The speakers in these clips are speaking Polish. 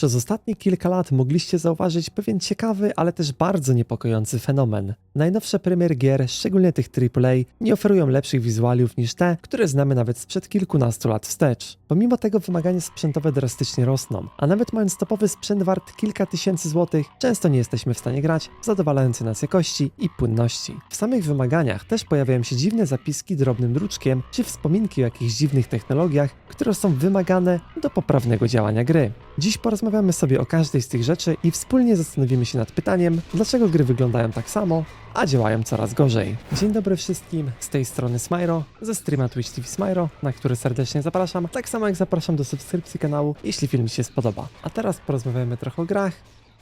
Przez ostatnie kilka lat mogliście zauważyć pewien ciekawy, ale też bardzo niepokojący fenomen. Najnowsze premier gier, szczególnie tych AAA, nie oferują lepszych wizualiów niż te, które znamy nawet sprzed kilkunastu lat wstecz. Pomimo tego wymagania sprzętowe drastycznie rosną, a nawet mając topowy sprzęt wart kilka tysięcy złotych, często nie jesteśmy w stanie grać w zadowalającej nas jakości i płynności. W samych wymaganiach też pojawiają się dziwne zapiski drobnym druczkiem, czy wspominki o jakichś dziwnych technologiach, które są wymagane do poprawnego działania gry. Dziś porozmawiamy sobie o każdej z tych rzeczy i wspólnie zastanowimy się nad pytaniem, dlaczego gry wyglądają tak samo, a działają coraz gorzej. Dzień dobry wszystkim, z tej strony Smyro, ze streama Twitch TV Smyro, na który serdecznie zapraszam, tak samo jak zapraszam do subskrypcji kanału, jeśli film się spodoba. A teraz porozmawiamy trochę o grach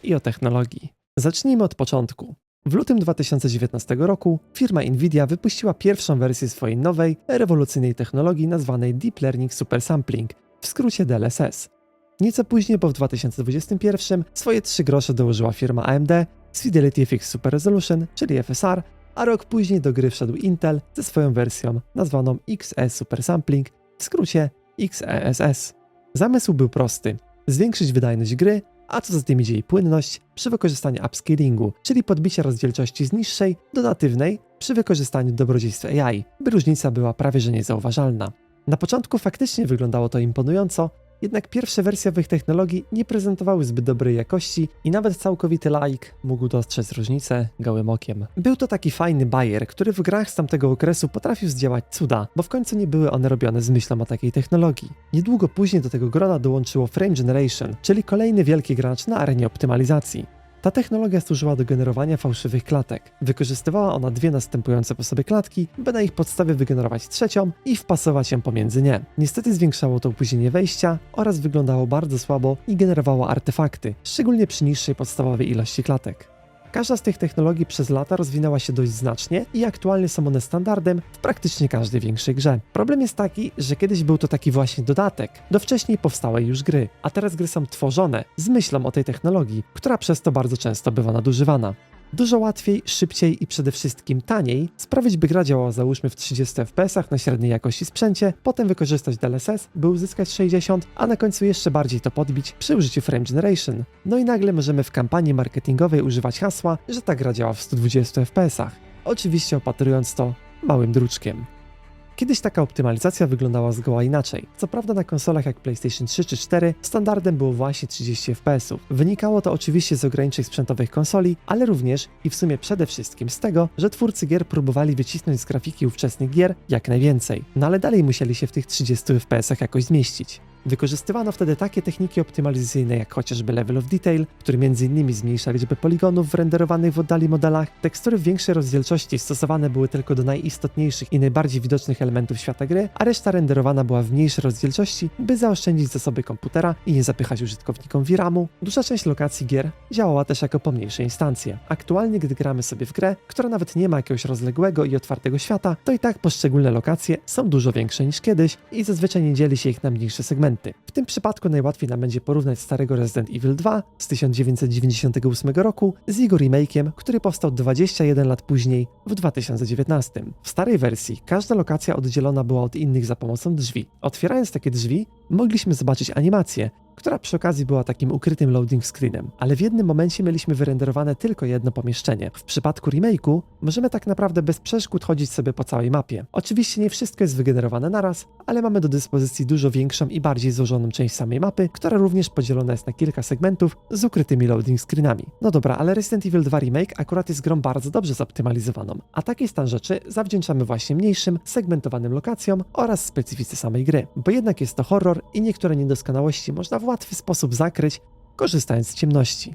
i o technologii. Zacznijmy od początku. W lutym 2019 roku firma Nvidia wypuściła pierwszą wersję swojej nowej, rewolucyjnej technologii nazwanej Deep Learning Super Sampling, w skrócie DLSS. Nieco później, bo w 2021 swoje 3 grosze dołożyła firma AMD z Fidelity FX Super Resolution, czyli FSR, a rok później do gry wszedł Intel ze swoją wersją nazwaną XE Super Sampling, w skrócie XESS. Zamysł był prosty: zwiększyć wydajność gry, a co za tym idzie jej płynność przy wykorzystaniu upscalingu, czyli podbicia rozdzielczości z niższej do natywnej przy wykorzystaniu dobrodziejstw AI, by różnica była prawie że niezauważalna. Na początku faktycznie wyglądało to imponująco, jednak pierwsze wersje owych technologii nie prezentowały zbyt dobrej jakości i nawet całkowity laik mógł dostrzec różnicę gołym okiem. Był to taki fajny bajer, który w grach z tamtego okresu potrafił zdziałać cuda, bo w końcu nie były one robione z myślą o takiej technologii. Niedługo później do tego grona dołączyło Frame Generation, czyli kolejny wielki gracz na arenie optymalizacji. Ta technologia służyła do generowania fałszywych klatek. Wykorzystywała ona dwie następujące po sobie klatki, by na ich podstawie wygenerować trzecią i wpasować ją pomiędzy nie. Niestety zwiększało to opóźnienie wejścia oraz wyglądało bardzo słabo i generowało artefakty, szczególnie przy niższej podstawowej ilości klatek. Każda z tych technologii przez lata rozwinęła się dość znacznie i aktualnie są one standardem w praktycznie każdej większej grze. Problem jest taki, że kiedyś był to taki właśnie dodatek do wcześniej powstałej już gry, a teraz gry są tworzone z myślą o tej technologii, która przez to bardzo często bywa nadużywana. Dużo łatwiej, szybciej i przede wszystkim taniej sprawić, by gra działała załóżmy w 30 fps na średniej jakości sprzęcie, potem wykorzystać DLSS, by uzyskać 60, a na końcu jeszcze bardziej to podbić przy użyciu Frame Generation. No i nagle możemy w kampanii marketingowej używać hasła, że ta gra działa w 120 fps. Oczywiście opatrując to małym druczkiem. Kiedyś taka optymalizacja wyglądała zgoła inaczej. Co prawda na konsolach jak PlayStation 3 czy 4 standardem było właśnie 30 fps. Wynikało to oczywiście z ograniczeń sprzętowych konsoli, ale również i w sumie przede wszystkim z tego, że twórcy gier próbowali wycisnąć z grafiki ówczesnych gier jak najwięcej, no ale dalej musieli się w tych 30 fps jakoś zmieścić. Wykorzystywano wtedy takie techniki optymalizacyjne jak chociażby Level of Detail, który m.in. zmniejsza liczbę poligonów w renderowanych w oddali modelach. Tekstury w większej rozdzielczości stosowane były tylko do najistotniejszych i najbardziej widocznych elementów świata gry, a reszta renderowana była w mniejszej rozdzielczości, by zaoszczędzić zasoby komputera i nie zapychać użytkownikom VRAMu. Duża część lokacji gier działała też jako pomniejsze instancje. Aktualnie, gdy gramy sobie w grę, która nawet nie ma jakiegoś rozległego i otwartego świata, to i tak poszczególne lokacje są dużo większe niż kiedyś i zazwyczaj nie dzieli się ich na mniejsze segmenty. W tym przypadku najłatwiej nam będzie porównać starego Resident Evil 2 z 1998 roku z jego remake'iem, który powstał 21 lat później w 2019. W starej wersji każda lokacja oddzielona była od innych za pomocą drzwi. Otwierając takie drzwi, mogliśmy zobaczyć animację, która przy okazji była takim ukrytym loading screenem, ale w jednym momencie mieliśmy wyrenderowane tylko jedno pomieszczenie. W przypadku remake'u możemy tak naprawdę bez przeszkód chodzić sobie po całej mapie. Oczywiście nie wszystko jest wygenerowane naraz, ale mamy do dyspozycji dużo większą i bardziej złożoną część samej mapy, która również podzielona jest na kilka segmentów z ukrytymi loading screenami. No dobra, ale Resident Evil 2 Remake akurat jest grą bardzo dobrze zoptymalizowaną, a taki stan rzeczy zawdzięczamy właśnie mniejszym, segmentowanym lokacjom oraz specyfice samej gry, bo jednak jest to horror i niektóre niedoskonałości można w łatwy sposób zakryć, korzystając z ciemności.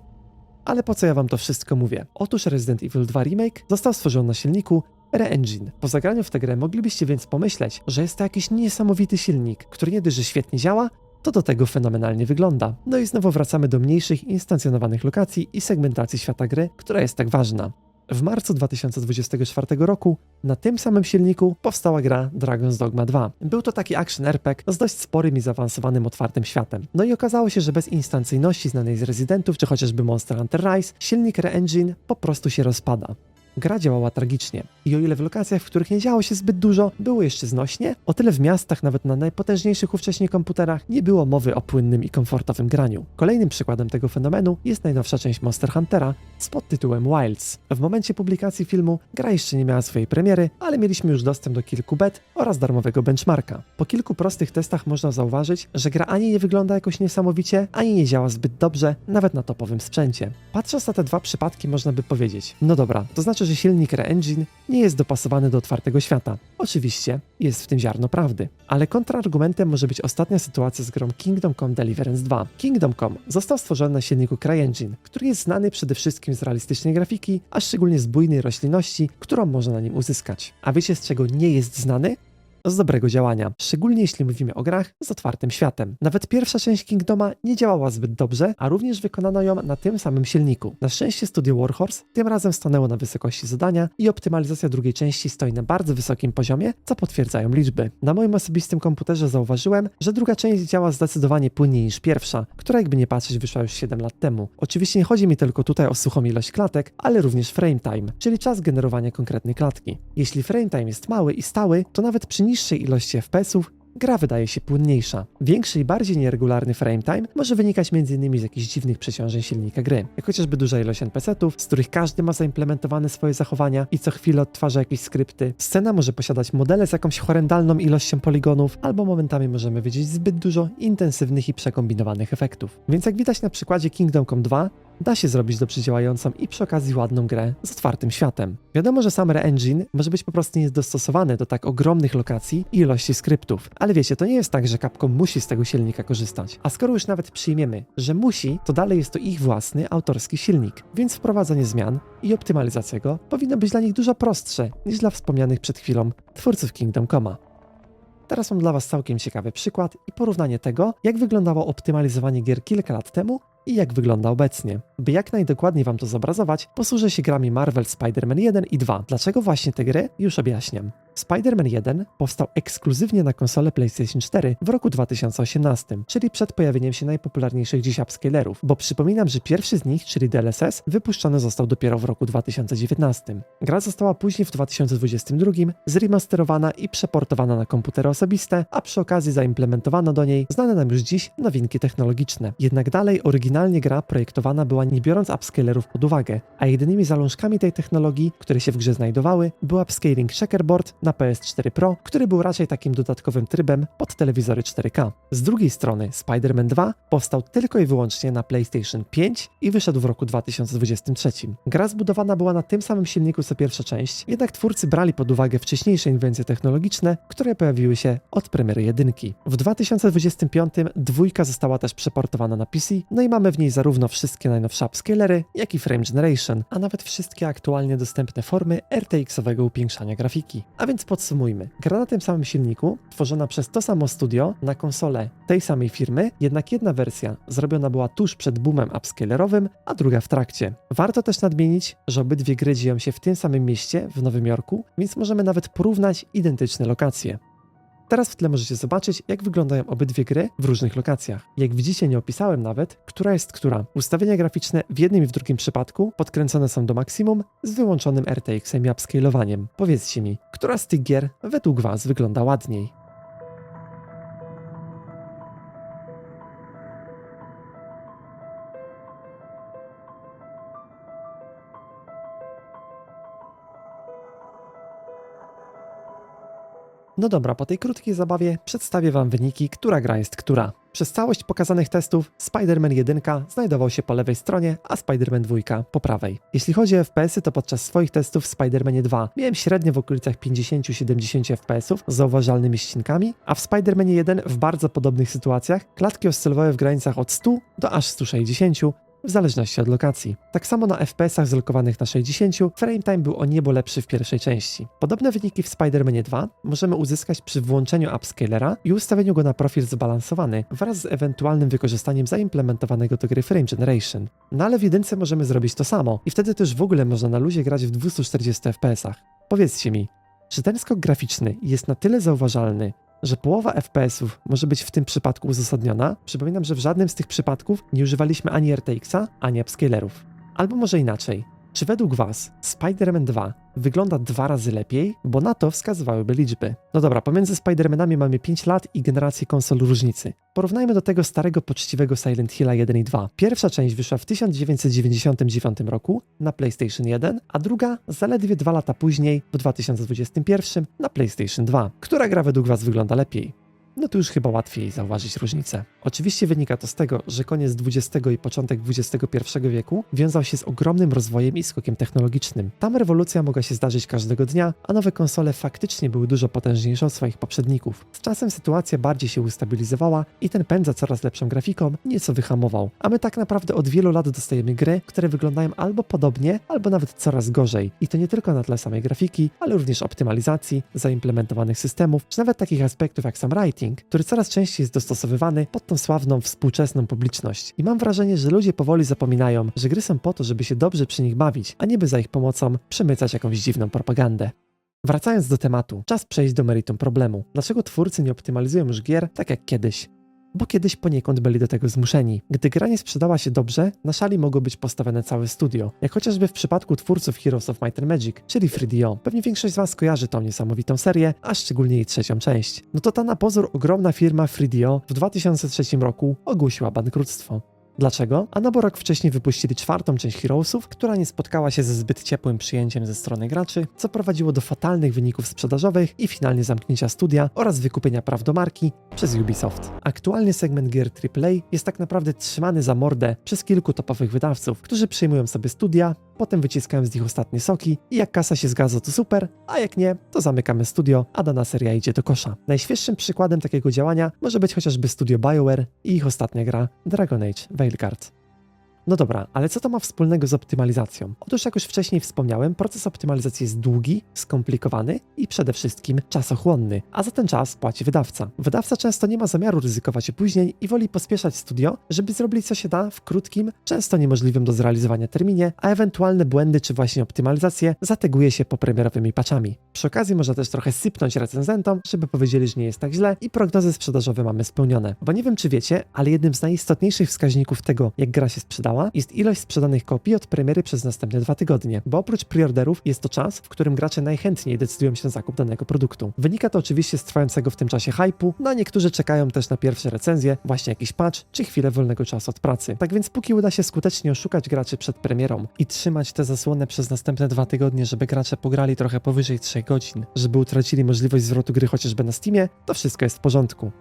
Ale po co ja wam to wszystko mówię? Otóż Resident Evil 2 Remake został stworzony na silniku Re-Engine. Po zagraniu w tę grę moglibyście więc pomyśleć, że jest to jakiś niesamowity silnik, który nie dość, że świetnie działa, to do tego fenomenalnie wygląda. No i znowu wracamy do mniejszych, instancjonowanych lokacji i segmentacji świata gry, która jest tak ważna. W marcu 2024 roku na tym samym silniku powstała gra Dragon's Dogma 2. Był to taki action RPG z dość sporym i zaawansowanym otwartym światem. No i okazało się, że bez instancyjności znanej z Residentów czy chociażby Monster Hunter Rise, silnik Re-Engine po prostu się rozpada. Gra działała tragicznie. I o ile w lokacjach, w których nie działo się zbyt dużo, było jeszcze znośnie, o tyle w miastach, nawet na najpotężniejszych ówcześnie komputerach, nie było mowy o płynnym i komfortowym graniu. Kolejnym przykładem tego fenomenu jest najnowsza część Monster Huntera z podtytułem Wilds. W momencie publikacji filmu gra jeszcze nie miała swojej premiery, ale mieliśmy już dostęp do kilku bet oraz darmowego benchmarka. Po kilku prostych testach można zauważyć, że gra ani nie wygląda jakoś niesamowicie, ani nie działa zbyt dobrze, nawet na topowym sprzęcie. Patrząc na te dwa przypadki, można by powiedzieć: no dobra, to znaczy, że silnik Re-Engine nie jest dopasowany do otwartego świata. Oczywiście jest w tym ziarno prawdy, ale kontrargumentem może być ostatnia sytuacja z grą Kingdom Come Deliverance 2. Kingdom Come został stworzony na silniku CryEngine, który jest znany przede wszystkim z realistycznej grafiki, a szczególnie z bujnej roślinności, którą można na nim uzyskać. A wiecie z czego nie jest znany? Z dobrego działania, szczególnie jeśli mówimy o grach z otwartym światem. Nawet pierwsza część Kingdoma nie działała zbyt dobrze, a również wykonano ją na tym samym silniku. Na szczęście studio Warhorse tym razem stanęło na wysokości zadania i optymalizacja drugiej części stoi na bardzo wysokim poziomie, co potwierdzają liczby. Na moim osobistym komputerze zauważyłem, że druga część działa zdecydowanie płynniej niż pierwsza, która jakby nie patrzeć wyszła już 7 lat temu. Oczywiście nie chodzi mi tylko tutaj o suchą ilość klatek, ale również frame time, czyli czas generowania konkretnej klatki. Jeśli frame time jest mały i stały, to nawet przy niższej ilości FPS-ów gra wydaje się płynniejsza. Większy i bardziej nieregularny frame time może wynikać m.in. z jakichś dziwnych przeciążeń silnika gry, jak chociażby duża ilość NPC-ów, z których każdy ma zaimplementowane swoje zachowania i co chwilę odtwarza jakieś skrypty. Scena może posiadać modele z jakąś horrendalną ilością poligonów, albo momentami możemy widzieć zbyt dużo intensywnych i przekombinowanych efektów. Więc jak widać na przykładzie Kingdom Come 2, da się zrobić dobrze działającą i przy okazji ładną grę z otwartym światem. Wiadomo, że sam Re-Engine może być po prostu niedostosowany do tak ogromnych lokacji i ilości skryptów, ale wiecie, to nie jest tak, że Capcom musi z tego silnika korzystać. A skoro już nawet przyjmiemy, że musi, to dalej jest to ich własny, autorski silnik, więc wprowadzenie zmian i optymalizacja go powinno być dla nich dużo prostsze niż dla wspomnianych przed chwilą twórców Kingdom Coma. Teraz mam dla Was całkiem ciekawy przykład i porównanie tego, jak wyglądało optymalizowanie gier kilka lat temu i jak wygląda obecnie. By jak najdokładniej Wam to zobrazować, posłużę się grami Marvel Spider-Man 1 i 2. Dlaczego właśnie te gry? Już objaśniam. Spider-Man 1 powstał ekskluzywnie na konsolę PlayStation 4 w roku 2018, czyli przed pojawieniem się najpopularniejszych dziś upscalerów, bo przypominam, że pierwszy z nich, czyli DLSS, wypuszczony został dopiero w roku 2019. Gra została później w 2022 zremasterowana i przeportowana na komputery osobiste, a przy okazji zaimplementowano do niej znane nam już dziś nowinki technologiczne. Jednak dalej oryginalnie gra projektowana była nie biorąc upscalerów pod uwagę, a jedynymi zalążkami tej technologii, które się w grze znajdowały, był upscaling checkerboard na PS4 Pro, który był raczej takim dodatkowym trybem pod telewizory 4K. Z drugiej strony Spider-Man 2 powstał tylko i wyłącznie na PlayStation 5 i wyszedł w roku 2023. Gra zbudowana była na tym samym silniku co pierwsza część, jednak twórcy brali pod uwagę wcześniejsze inwencje technologiczne, które pojawiły się od premiery jedynki. W 2025 dwójka została też przeportowana na PC, no i mamy w niej zarówno wszystkie najnowsze upscalery, jak i frame generation, a nawet wszystkie aktualnie dostępne formy RTX-owego upiększania grafiki. A więc podsumujmy. Gra na tym samym silniku, tworzona przez to samo studio na konsolę tej samej firmy, jednak jedna wersja zrobiona była tuż przed boomem upscalerowym, a druga w trakcie. Warto też nadmienić, że obydwie gry dzieją się w tym samym mieście, w Nowym Jorku, więc możemy nawet porównać identyczne lokacje. Teraz w tle możecie zobaczyć, jak wyglądają obydwie gry w różnych lokacjach. Jak widzicie, nie opisałem nawet, która jest która. Ustawienia graficzne w jednym i w drugim przypadku podkręcone są do maksimum z wyłączonym RTX-em i upscalowaniem. Powiedzcie mi, która z tych gier według Was wygląda ładniej? No dobra, po tej krótkiej zabawie przedstawię Wam wyniki, która gra jest która. Przez całość pokazanych testów Spider-Man 1 znajdował się po lewej stronie, a Spider-Man 2 po prawej. Jeśli chodzi o FPS-y, to podczas swoich testów w Spider-Manie 2 miałem średnio w okolicach 50-70 FPS-ów z zauważalnymi ścinkami, a w Spider-Manie 1 w bardzo podobnych sytuacjach klatki oscylowały w granicach od 100 do aż 160, w zależności od lokacji. Tak samo na FPS-ach zlokowanych na 60, frame time był o niebo lepszy w pierwszej części. Podobne wyniki w Spider-Manie 2 możemy uzyskać przy włączeniu upscalera i ustawieniu go na profil zbalansowany wraz z ewentualnym wykorzystaniem zaimplementowanego do gry frame generation. No ale w jedynce możemy zrobić to samo i wtedy też w ogóle można na luzie grać w 240 FPS-ach. Powiedzcie mi, czy ten skok graficzny jest na tyle zauważalny, że połowa FPS-ów może być w tym przypadku uzasadniona, przypominam, że w żadnym z tych przypadków nie używaliśmy ani RTX-a, ani upscalerów. Albo może inaczej. Czy według Was Spider-Man 2 wygląda dwa razy lepiej? Bo na to wskazywałyby liczby. No dobra, pomiędzy Spider-Manami mamy 5 lat i generację konsol różnicy. Porównajmy do tego starego, poczciwego Silent Hilla 1 i 2. Pierwsza część wyszła w 1999 roku na PlayStation 1, a druga zaledwie dwa lata później, w 2021 na PlayStation 2. Która gra według Was wygląda lepiej? No to już chyba łatwiej zauważyć różnicę. Oczywiście wynika to z tego, że koniec XX i początek XXI wieku wiązał się z ogromnym rozwojem i skokiem technologicznym. Tam rewolucja mogła się zdarzyć każdego dnia, a nowe konsole faktycznie były dużo potężniejsze od swoich poprzedników. Z czasem sytuacja bardziej się ustabilizowała i ten pęd za coraz lepszą grafiką nieco wyhamował. A my tak naprawdę od wielu lat dostajemy gry, które wyglądają albo podobnie, albo nawet coraz gorzej. I to nie tylko na tle samej grafiki, ale również optymalizacji, zaimplementowanych systemów, czy nawet takich aspektów jak sam writing, który coraz częściej jest dostosowywany pod tą sławną współczesną publiczność. I mam wrażenie, że ludzie powoli zapominają, że gry są po to, żeby się dobrze przy nich bawić, a nie by za ich pomocą przemycać jakąś dziwną propagandę. Wracając do tematu, czas przejść do meritum problemu. Dlaczego twórcy nie optymalizują już gier tak jak kiedyś? Bo kiedyś poniekąd byli do tego zmuszeni. Gdy gra nie sprzedała się dobrze, na szali mogło być postawione całe studio, jak chociażby w przypadku twórców Heroes of Might and Magic, czyli 3DO. Pewnie większość z Was kojarzy tą niesamowitą serię, a szczególnie jej trzecią część. No to ta na pozór ogromna firma 3DO w 2003 roku ogłosiła bankructwo. Dlaczego? A no bo rok wcześniej wypuścili czwartą część Heroesów, która nie spotkała się ze zbyt ciepłym przyjęciem ze strony graczy, co prowadziło do fatalnych wyników sprzedażowych i finalnie zamknięcia studia oraz wykupienia praw do marki przez Ubisoft. Aktualnie segment gier AAA jest tak naprawdę trzymany za mordę przez kilku topowych wydawców, którzy przyjmują sobie studia, potem wyciskają z nich ostatnie soki i jak kasa się zgadza to super, a jak nie, to zamykamy studio, a dana seria idzie do kosza. Najświeższym przykładem takiego działania może być chociażby studio BioWare i ich ostatnia gra Dragon Age mailkaart. No dobra, ale co to ma wspólnego z optymalizacją? Otóż, jak już wcześniej wspomniałem, proces optymalizacji jest długi, skomplikowany i przede wszystkim czasochłonny, a za ten czas płaci wydawca. Wydawca często nie ma zamiaru ryzykować opóźnień i woli pospieszać studio, żeby zrobić co się da w krótkim, często niemożliwym do zrealizowania terminie, a ewentualne błędy czy właśnie optymalizacje zateguje się popremierowymi patchami. Przy okazji można też trochę sypnąć recenzentom, żeby powiedzieli, że nie jest tak źle i prognozy sprzedażowe mamy spełnione. Bo nie wiem czy wiecie, ale jednym z najistotniejszych wskaźników tego, jak gra się sprzedała, jest ilość sprzedanych kopii od premiery przez następne dwa tygodnie, bo oprócz preorderów jest to czas, w którym gracze najchętniej decydują się na zakup danego produktu. Wynika to oczywiście z trwającego w tym czasie hypu, no a niektórzy czekają też na pierwsze recenzje, właśnie jakiś patch, czy chwilę wolnego czasu od pracy. Tak więc póki uda się skutecznie oszukać graczy przed premierą i trzymać tę zasłonę przez następne dwa tygodnie, żeby gracze pograli trochę powyżej 3 godzin, żeby utracili możliwość zwrotu gry chociażby na Steamie, to wszystko jest w porządku.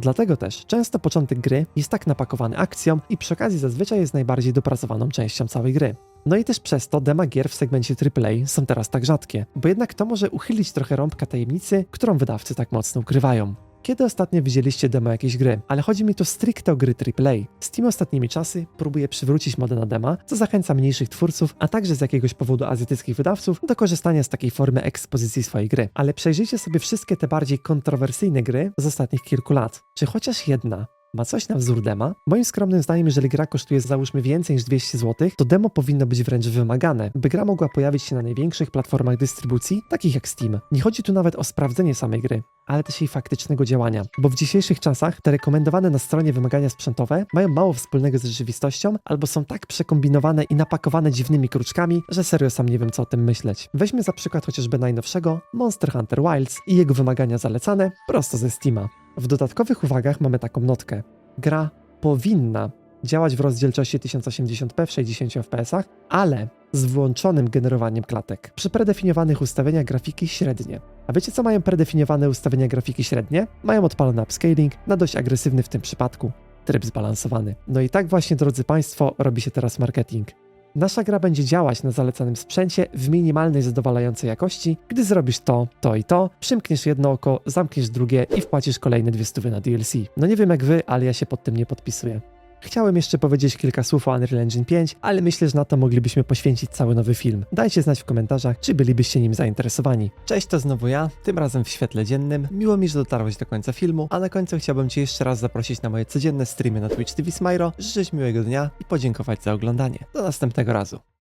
Dlatego też często początek gry jest tak napakowany akcją i przy okazji zazwyczaj jest najbardziej dopracowaną częścią całej gry. No i też przez to dema gier w segmencie AAA są teraz tak rzadkie, bo jednak to może uchylić trochę rąbka tajemnicy, którą wydawcy tak mocno ukrywają. Kiedy ostatnio widzieliście demo jakiejś gry? Ale chodzi mi tu stricte o gry AAA. Steam ostatnimi czasy próbuje przywrócić modę na dema, co zachęca mniejszych twórców, a także z jakiegoś powodu azjatyckich wydawców do korzystania z takiej formy ekspozycji swojej gry. Ale przejrzyjcie sobie wszystkie te bardziej kontrowersyjne gry z ostatnich kilku lat. Czy chociaż jedna ma coś na wzór dema? Moim skromnym zdaniem, jeżeli gra kosztuje załóżmy więcej niż 200 zł, to demo powinno być wręcz wymagane, by gra mogła pojawić się na największych platformach dystrybucji, takich jak Steam. Nie chodzi tu nawet o sprawdzenie samej gry, ale też jej faktycznego działania, bo w dzisiejszych czasach te rekomendowane na stronie wymagania sprzętowe mają mało wspólnego z rzeczywistością, albo są tak przekombinowane i napakowane dziwnymi kruczkami, że serio sam nie wiem co o tym myśleć. Weźmy za przykład chociażby najnowszego Monster Hunter Wilds i jego wymagania zalecane prosto ze Steama. W dodatkowych uwagach mamy taką notkę. Gra powinna działać w rozdzielczości 1080p w 60 fps, ale z włączonym generowaniem klatek. Przy predefiniowanych ustawieniach grafiki średnie. A wiecie co mają predefiniowane ustawienia grafiki średnie? Mają odpalony upscaling na dość agresywny w tym przypadku tryb zbalansowany. No i tak właśnie, drodzy Państwo, robi się teraz marketing. Nasza gra będzie działać na zalecanym sprzęcie w minimalnej, zadowalającej jakości. Gdy zrobisz to, to i to, przymkniesz jedno oko, zamkniesz drugie i wpłacisz kolejne dwie stówy na DLC. No nie wiem jak wy, ale ja się pod tym nie podpisuję. Chciałem jeszcze powiedzieć kilka słów o Unreal Engine 5, ale myślę, że na to moglibyśmy poświęcić cały nowy film. Dajcie znać w komentarzach, czy bylibyście nim zainteresowani. Cześć, to znowu ja, tym razem w świetle dziennym. Miło mi, że dotarłeś do końca filmu, a na końcu chciałbym Cię jeszcze raz zaprosić na moje codzienne streamy na Twitch TV Smyro, życzyć miłego dnia i podziękować za oglądanie. Do następnego razu.